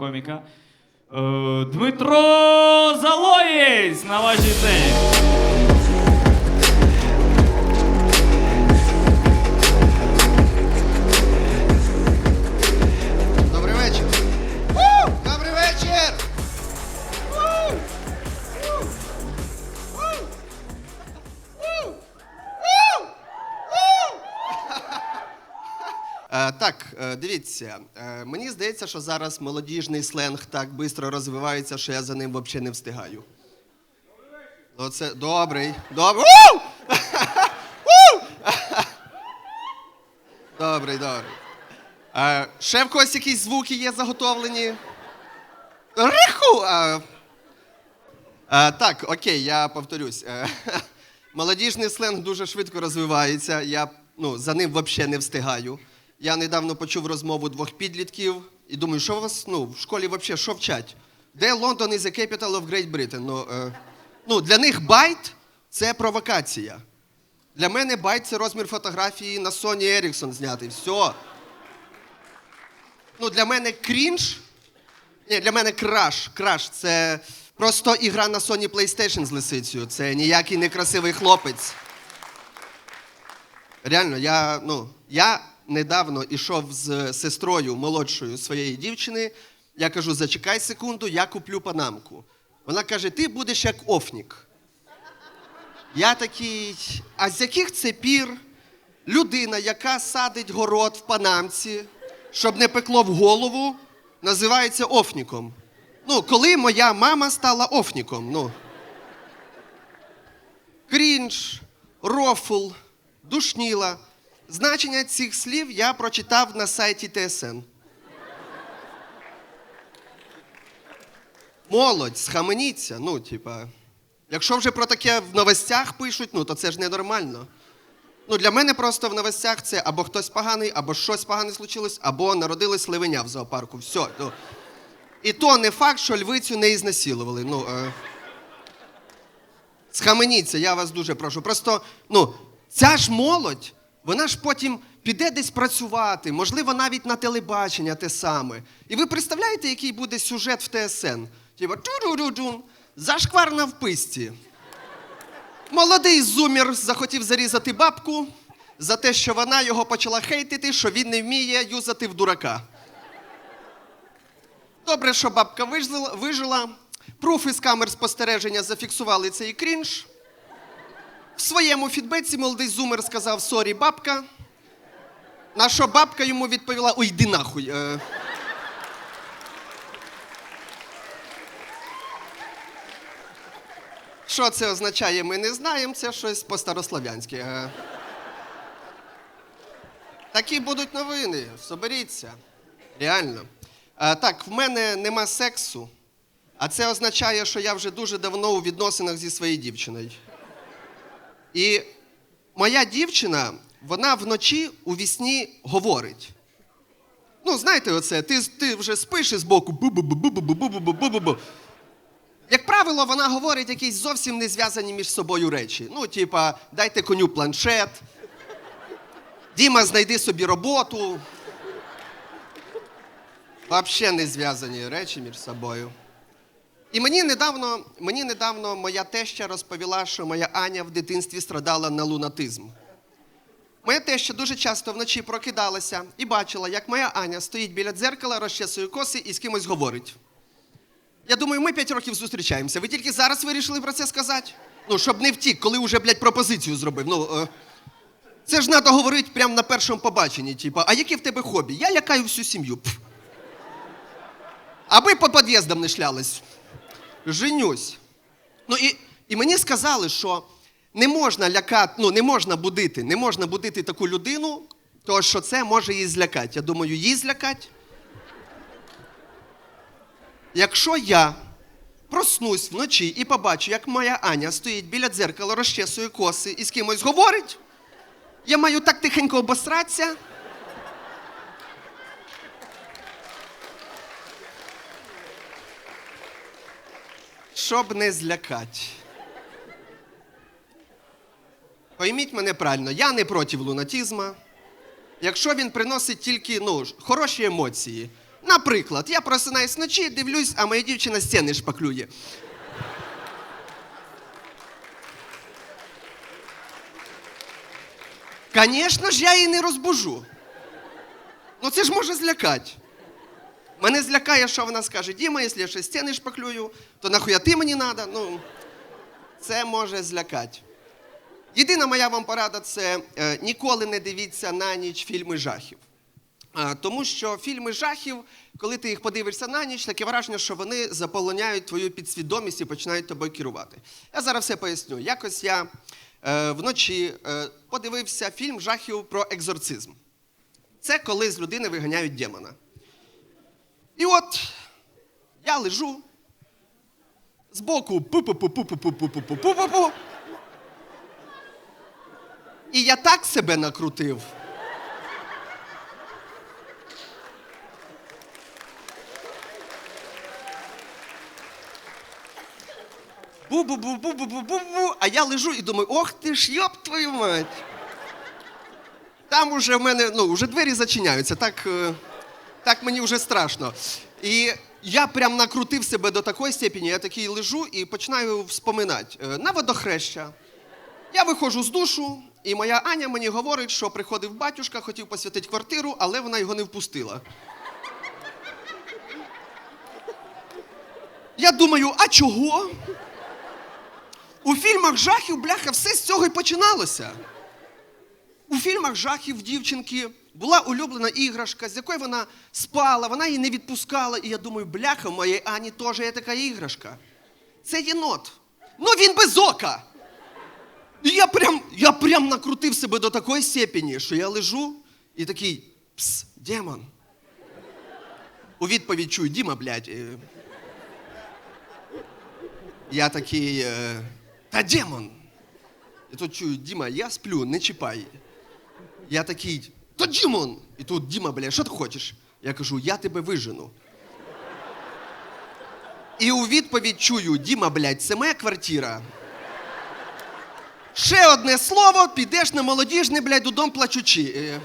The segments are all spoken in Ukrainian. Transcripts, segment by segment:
коміка. Е, Дмитро Залоєць на вашій сцені. Дивіться, е, мені здається, що зараз молодіжний сленг так швидко розвивається, що я за ним взагалі не встигаю. Оце добрий. Добрий. Ву! Добрий, добрий. А, ще в когось якісь звуки є заготовлені? Риху! Так, окей, я повторюсь. Е, Молодіжний сленг дуже швидко розвивається. Я ну, за ним взагалі не встигаю. Я недавно почув розмову двох підлітків і думаю, що вас ну, в школі взагалі що вчать? Де Лондон is the capital of Great Britain? Ну, е, ну, для них байт це провокація. Для мене байт це розмір фотографії на Sony Ericsson знятий. Все. Ну, для мене крінж. Ні, для мене краш. Краш це просто ігра на Sony PlayStation з лисицею. Це ніякий некрасивий хлопець. Реально, я, ну, я недавно ішов з сестрою молодшою своєї дівчини. Я кажу: зачекай секунду, я куплю панамку. Вона каже: ти будеш як офнік. Я такий, а з яких це пір людина, яка садить город в панамці, щоб не пекло в голову, називається офніком. Ну, коли моя мама стала офніком, ну. Крінж, рофл, душніла. Значення цих слів я прочитав на сайті ТСН. Молодь, схаменіться, ну, типа. Якщо вже про таке в новостях пишуть, ну то це ж ненормально. Ну, для мене просто в новостях це або хтось поганий, або щось погане случилось, або народилась ливеня в зоопарку. Все. Ну. І то не факт, що львицю не ізнасилували. Ну, е... Схаменіться, я вас дуже прошу. Просто, ну, ця ж молодь, вона ж потім піде десь працювати, можливо, навіть на телебачення те саме. І ви представляєте, який буде сюжет в ТСН? Типа ту-ду-ду-дун, зашквар на вписці. Молодий зумір захотів зарізати бабку за те, що вона його почала хейтити, що він не вміє юзати в дурака. Добре, що бабка вижила. Пруфи з камер спостереження зафіксували цей крінж. В своєму фідбеці молодий зумер сказав сорі, бабка. На що бабка йому відповіла: ой, йди нахуй. Е... Що це означає, ми не знаємо, це щось по-старослов'янськи. Е... Такі будуть новини, соберіться. Реально. А, так, в мене нема сексу, а це означає, що я вже дуже давно у відносинах зі своєю дівчиною. І моя дівчина, вона вночі у вісні говорить. Ну, знаєте, оце, ти ти вже спиш із боку. Як правило, вона говорить якісь зовсім не зв'язані між собою речі. Ну, типа, дайте коню планшет, Діма, знайди собі роботу. Взагалі не зв'язані речі між собою. І мені недавно, мені недавно моя теща розповіла, що моя Аня в дитинстві страдала на лунатизм. Моя теща дуже часто вночі прокидалася і бачила, як моя Аня стоїть біля дзеркала, розчесує коси і з кимось говорить. Я думаю, ми п'ять років зустрічаємося. Ви тільки зараз вирішили про це сказати? Ну, щоб не втік, коли вже, блядь, пропозицію зробив. Ну, е, це ж треба говорити прямо на першому побаченні, типу, а яке в тебе хобі? Я лякаю всю сім'ю. Аби по під'їздам не шлялись. Женюсь. Ну і, і мені сказали, що не можна лякати, ну не можна будити, не можна будити таку людину, тому що це може її злякати. Я думаю, її злякати. Якщо я проснусь вночі і побачу, як моя Аня стоїть біля дзеркала, розчесує коси і з кимось говорить, я маю так тихенько обосратися. Щоб не злякати. Пойміть мене правильно, я не проти лунатизму. Якщо він приносить тільки ну, хороші емоції, наприклад, я просинаюсь вночі, дивлюсь, а моя дівчина стіни шпаклює. Звісно ж, я її не розбужу. Ну це ж може злякати. Мене злякає, що вона скаже: Діма, якщо я ще стіни шпаклюю, то нахуя ти мені треба? Ну, це може злякати. Єдина моя вам порада це е, ніколи не дивіться на ніч фільми жахів. А, тому що фільми жахів, коли ти їх подивишся на ніч, таке враження, що вони заполоняють твою підсвідомість і починають тобою керувати. Я зараз все поясню. Якось я е, вночі е, подивився фільм жахів про екзорцизм. Це коли з людини виганяють демона. І от я лежу, збоку пу-пу-пу-пу-пу-пу-пу-пу-пу-пу. І я так себе накрутив. Бу-бу-бу-бу-бу-бу-бу-бу, а я лежу і думаю, ох ти ж, йоп твою мать. Там уже в мене, ну, вже двері зачиняються, так, е, так мені вже страшно. І я прям накрутив себе до такої степені, я такий лежу і починаю вспоминати. Е, На водохреща. Я виходжу з душу, і моя Аня мені говорить, що приходив батюшка, хотів посвятити квартиру, але вона його не впустила. Я думаю, а чого? У фільмах жахів, бляха, все з цього і починалося. Фільмах жахів дівчинки була улюблена іграшка, з якою вона спала, вона її не відпускала. І я думаю, бляха, в моєї Ані теж є така іграшка. Це єнот. Ну він без ока. І я прям, я прям накрутив себе до такої степені, що я лежу і такий пс, демон. У відповідь чую, Діма, блядь. е, Я такий. е, Та демон. І тут чую, Діма, я сплю, не чіпай. Я такий, та Дімон! І тут Діма, бля, що ти хочеш? Я кажу, я тебе вижену. І у відповідь чую, Діма, блядь, це моя квартира. Ще одне слово, підеш на молодіжний, блядь, додому плачучи. Е.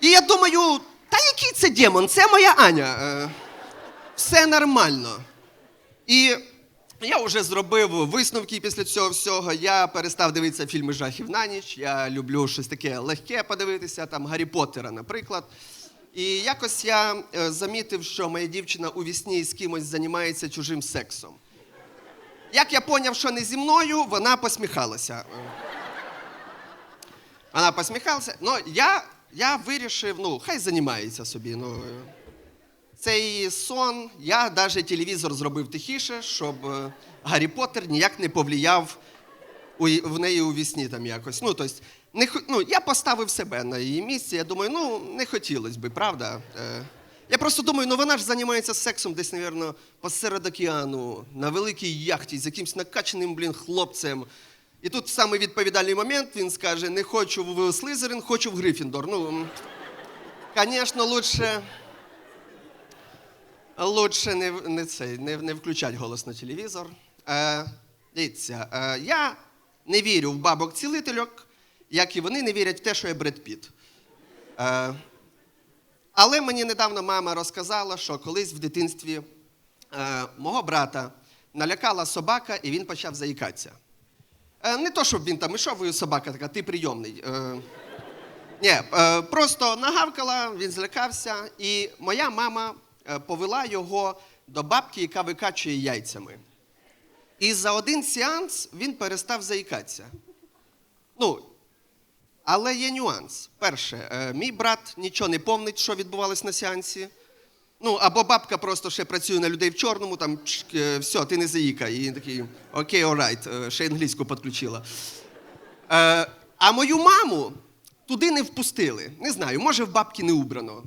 І я думаю, та який це демон? Це моя Аня. Е, Все нормально. І я вже зробив висновки після цього всього. Я перестав дивитися фільми жахів на ніч. Я люблю щось таке легке подивитися, там Гаррі Поттера, наприклад. І якось я е, замітив, що моя дівчина у вісні з кимось займається чужим сексом. Як я поняв, що не зі мною, вона посміхалася. Вона посміхалася. Ну, я, я вирішив, ну, хай займається собі. Ну, е, цей сон, я навіть телевізор зробив тихіше, щоб е, Гаррі Поттер ніяк не повлияв у, в неї у вісні там якось. Ну, тобто, не, ну, я поставив себе на її місці. Я думаю, ну, не хотілося би, правда? Е, я просто думаю, ну вона ж займається сексом десь, мабуть, посеред океану, на великій яхті з якимсь накачаним, блін, хлопцем. І тут в самий відповідальний момент він скаже: не хочу в Слизерин, хочу в Грифіндор. Ну, звісно, лучше. Лучше не, не, цей, не, не включать голос на телевізор. Е, дивіться, е, я не вірю в бабок-цілительок, як і вони не вірять в те, що я Бред Піт. Е, але мені недавно мама розказала, що колись в дитинстві е, мого брата налякала собака, і він почав заїкатися. Е, не то, щоб він там ішов, собака така, ти прийомний. Е, ні, е, просто нагавкала, він злякався, і моя мама повела його до бабки, яка викачує яйцями. І за один сеанс він перестав заїкатися. Ну, але є нюанс. Перше, е, мій брат нічого не помнить, що відбувалось на сеансі. Ну, або бабка просто ще працює на людей в чорному, там е, все, ти не заїкай. І він такий, окей, орайт, е, ще англійську підключила. Е, а мою маму туди не впустили. Не знаю, може в бабки не убрано.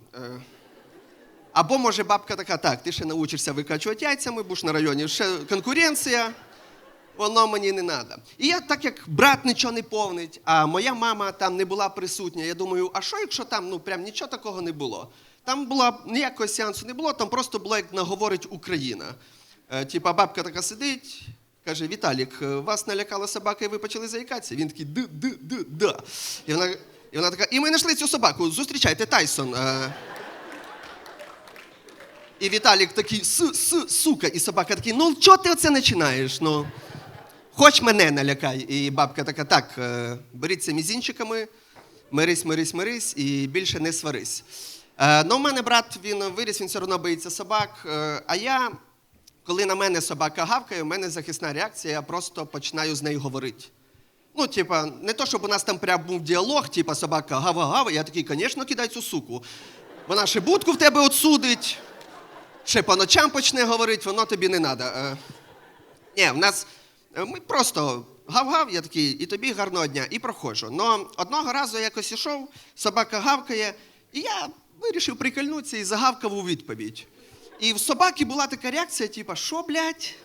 Е, або може бабка така, так, ти ще научишся викачувати яйцями, будеш на районі, ще конкуренція, воно мені не треба. І я, так як брат нічого не повнить, а моя мама там не була присутня, я думаю, а що, якщо там ну, прям нічого такого не було? Там була ніякого сеансу не було, там просто було, як наговорить Україна. Е, типа бабка така сидить, каже: Віталік, е, вас налякала собака, і ви почали заїкатися. Він такий д д д да І вона, і вона така, і ми знайшли цю собаку. Зустрічайте Тайсон. І Віталік такий су, су, сука, і собака такий, ну чого ти оце починаєш? Ну, хоч мене налякай. І бабка така, так, е, беріться мізінчиками, мирись, мирись, мирись і більше не сварись. Е, ну, у мене брат він виріс, він все одно боїться собак. Е, а я, коли на мене собака гавкає, у мене захисна реакція, я просто починаю з нею говорити. Ну, типа, не то, щоб у нас там прям був діалог, типа собака гава-гава, я такий, звісно, кидай цю суку. Вона ще будку в тебе отсудить, ще по ночам почне говорити, воно тобі не треба. Ні, в нас е, ми просто гав-гав, я такий, і тобі гарного дня, і проходжу. Но одного разу якось ішов, собака гавкає, і я вирішив прикольнутися і загавкав у відповідь. І в собаки була така реакція, типа, що, блядь?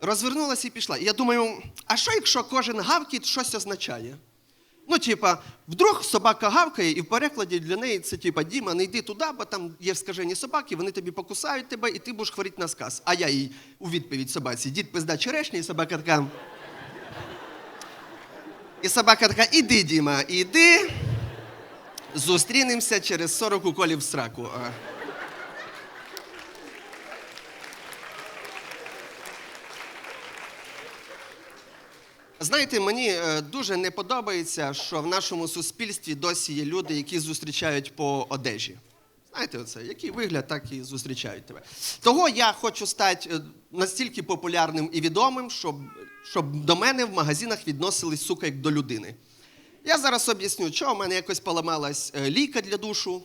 Розвернулася і пішла. І я думаю, а що якщо кожен гавкіт щось означає? Ну, типа, вдруг собака гавкає, і в перекладі для неї це типа Діма, не йди туди, бо там є скажені собаки, вони тобі покусають тебе, і ти будеш хворіти на сказ. А я їй у відповідь собаці, дід пизда черешня, і собака така. І собака така, іди, Діма, іди. Зустрінемося через 40 уколів сраку. Знаєте, мені е, дуже не подобається, що в нашому суспільстві досі є люди, які зустрічають по одежі. Знаєте, оце, який вигляд, так і зустрічають тебе. Того я хочу стати е, настільки популярним і відомим, щоб, щоб до мене в магазинах відносились, сука, як до людини. Я зараз об'ясню, що у мене якось поламалась е, лійка для душу.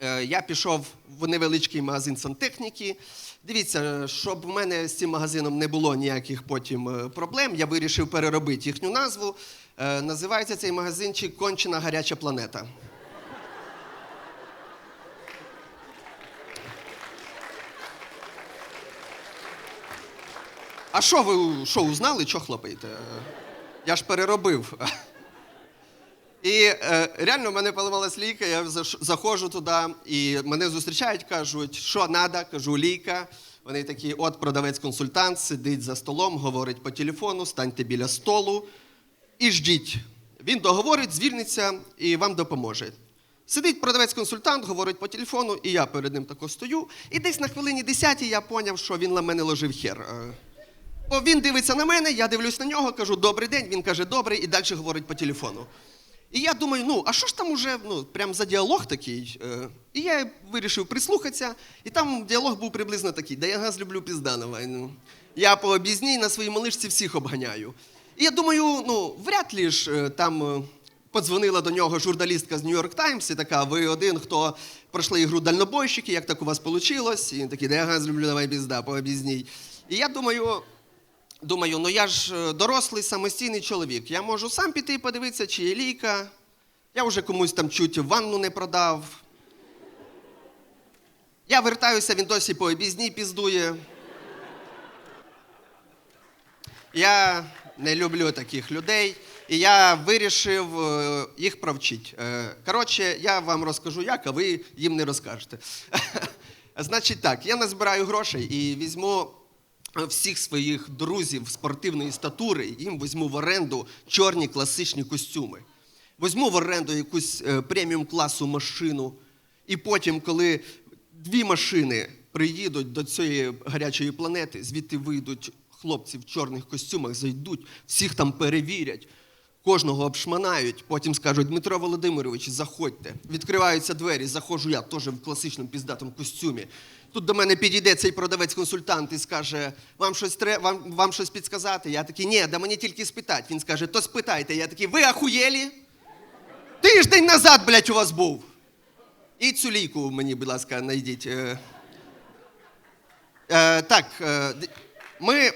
Е, Я пішов в невеличкий магазин сантехніки. Дивіться, щоб в мене з цим магазином не було ніяких потім е, проблем, я вирішив переробити їхню назву. Е, Називається цей магазинчик Кончена гаряча планета. А що ви що, узнали, що хлопаєте? Я ж переробив. І е, реально в мене поламалась лійка, я заходжу туди, і мене зустрічають, кажуть, що треба, кажу, лійка. Вони такі, от продавець-консультант, сидить за столом, говорить по телефону, станьте біля столу і ждіть. Він договорить, звільниться і вам допоможе. Сидить продавець-консультант, говорить по телефону, і я перед ним тако стою. І десь на хвилині 10 я поняв, що він на мене ложив хер. Е, Бо він дивиться на мене, я дивлюсь на нього, кажу добрий день, він каже добрий і далі говорить по телефону. І я думаю, ну, а що ж там уже, ну, прям за діалог такий? Е, І я вирішив прислухатися, і там діалог був приблизно такий, да я газ люблю пізданова. Ну, Я по об'їзній на своїй малишці всіх обганяю. І я думаю, ну, вряд ли ж е, там е, подзвонила до нього журналістка з Нью-Йорк Таймс і така, ви один, хто пройшли ігру дальнобойщики, як так у вас вийшло? І він такий, да я газ люблю, давай пізда, по об'їзній. І я думаю, Думаю, ну я ж е, дорослий самостійний чоловік. Я можу сам піти і подивитися, чи є лійка. Я вже комусь там чуть ванну не продав. Я вертаюся, він досі по обізній піздує. Я не люблю таких людей, і я вирішив е, їх провчити. Е, Коротше, я вам розкажу як, а ви їм не розкажете. Значить так, я назбираю грошей і візьму всіх своїх друзів спортивної статури, їм візьму в оренду чорні класичні костюми. Візьму в оренду якусь е, преміум класу машину, і потім, коли дві машини приїдуть до цієї гарячої планети, звідти вийдуть хлопці в чорних костюмах, зайдуть, всіх там перевірять. Кожного обшманають, потім скажуть Дмитро Володимирович, заходьте. Відкриваються двері, заходжу я теж в класичному піздатому костюмі. Тут до мене підійде цей продавець-консультант і скаже: вам щось треба, вам, вам щось підсказати? Я такий, ні, да мені тільки спитати. Він скаже, то спитайте. Я такий, ви ахуєлі? Тиждень назад, блядь, у вас був. І цю лійку мені, будь ласка, знайдіть. Е, е, так, е, ми.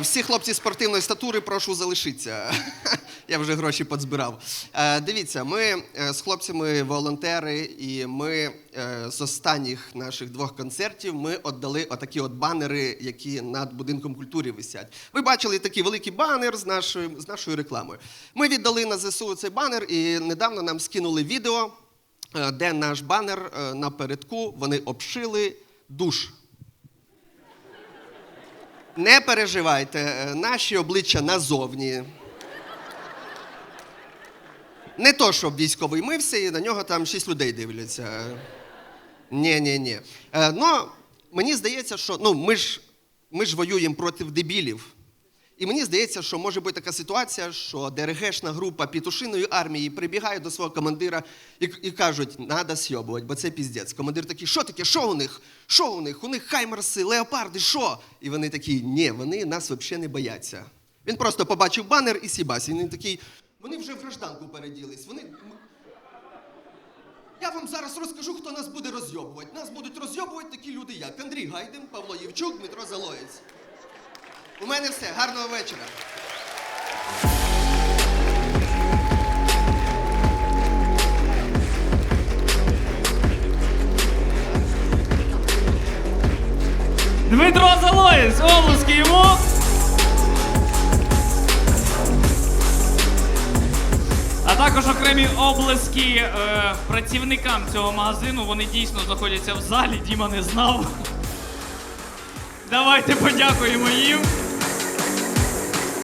Всі хлопці спортивної статури, прошу залишитися. Я вже гроші подзбирав. Е, Дивіться, ми е, з хлопцями волонтери, і ми е, з останніх наших двох концертів ми віддали отакі от банери, які над будинком культури висять. Ви бачили такий великий банер з нашою, з нашою рекламою. Ми віддали на ЗСУ цей банер, і недавно нам скинули відео, е, де наш банер е, напередку вони обшили душ. Не переживайте, е, наші обличчя назовні. Не то, щоб військовий мився, і на нього там шість людей дивляться. Ні, ні, ні. Ну, мені здається, що ну, ми ж, ми ж воюємо проти дебілів. І мені здається, що може бути така ситуація, що ДРГшна група пітушиної армії прибігає до свого командира і, і кажуть, треба сйобувати, бо це піздець. Командир такий, що таке, що у них? Що у них? У них хаймерси, леопарди, що? І вони такі, ні, вони нас взагалі не бояться. Він просто побачив банер і сібась. І він такий, вони вже в гражданку переділись. Вони. Я вам зараз розкажу, хто нас буде розйобувати. Нас будуть розйобувати такі люди, як Андрій Гайдин, Павло Євчук, Дмитро Залоєць. У мене все. Гарного вечора. Дмитро Залоєць, обласки йому. А також окремі облески е, працівникам цього магазину. Вони дійсно знаходяться в залі. Діма не знав. Давайте подякуємо їм.